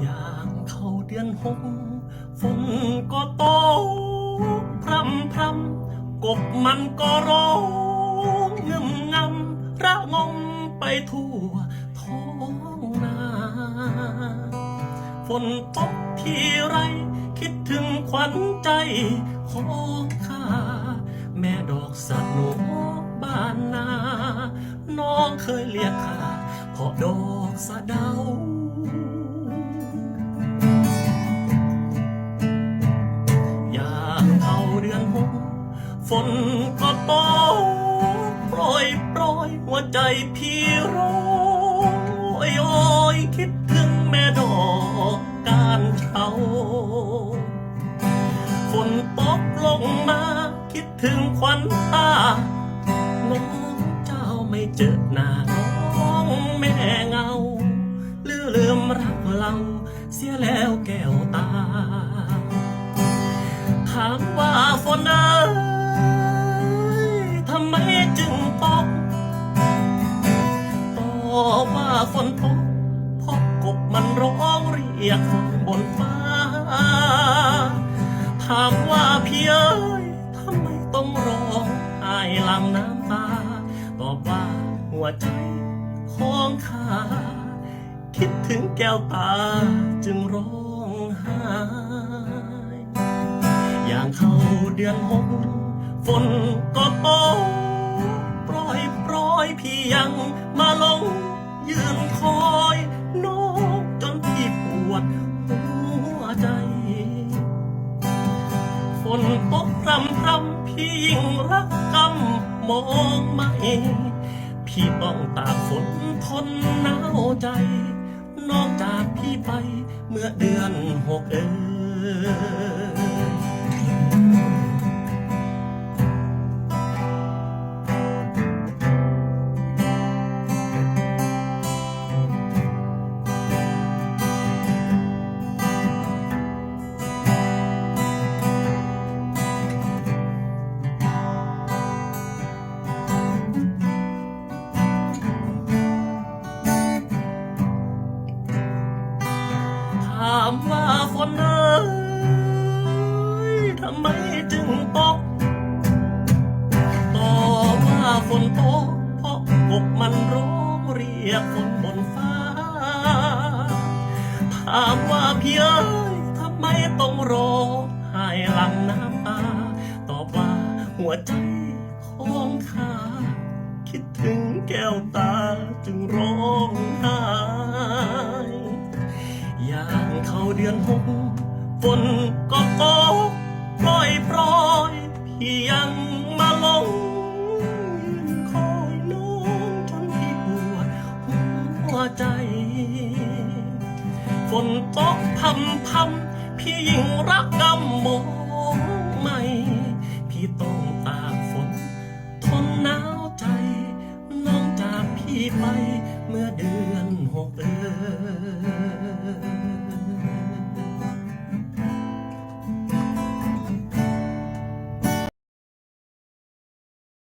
อย่างเข้าเดือนหกฝนก็ตกพรำพรำกบมันก็ร้องเงึมงำระงมไปทั่วท้องนาฝนตกทีไร คิดถึงขวัญใจของข้า แม่ดอกสักหนูบ้านนา น้องเคยเรียกข้า เพราะดอกสะเดาอย่างเข้าเดือนหกฝนก็ตกโปรยโปรยหัวใจพี่ร้องโอยโอยคิดถึงแม่ดอกการเช้าฝนตกลงมาคิดถึงขวัญตาน้องเจ้าไม่เจอหน้าน้อง รักเราเสียแล้วแก้วตา ถามว่าฝนเอ้ยทำไมจึงตกตอว่าฝนตกเพราะกบมันร้องเรียกฝนบนฟ้า ถามว่าพี่เอ้ยทำไมต้องร้องไห้หลังน้ำตา ตอบว่าหัวใจของข้า คิดถึงแก้วตาจึงร้องไห้อย่างเข้าเดือนหกฝนก็ตกโปรยโปรยพี่ยังมาลงยืนคอยน้องจนพี่ปวดหัวใจ ฝนตกพรำพรำพี่ยิ่งรักกำมองไม่พี่ต้องตากฝนทนหนาวใจ นอกจากพี่ไปเมื่อเดือนหกเออามว่าฝนเอ้ยทำไมจึงตก ต่อว่าฝนตกเพราะกบมันร้องเรียกฝนบนฟ้า ถามว่าพี่เอ้ยทำไมต้องร้องไห้หลังน้ำตา ตอบว่าหัวใจของข้าคิดถึงแก้วตาจึงร้องไห้ ดือนหกฝนก็ตกปล่อยปล่อยพี่ยังมาลงยืนคอยน้องจนพี่ปวดหัวใจ ฝนตกพำพำพี่ยิ่งรักกำมองไม่พี่ต้องตากฝน ทนหนาวใจ น้องจากพี่ไปเมื่อเดือน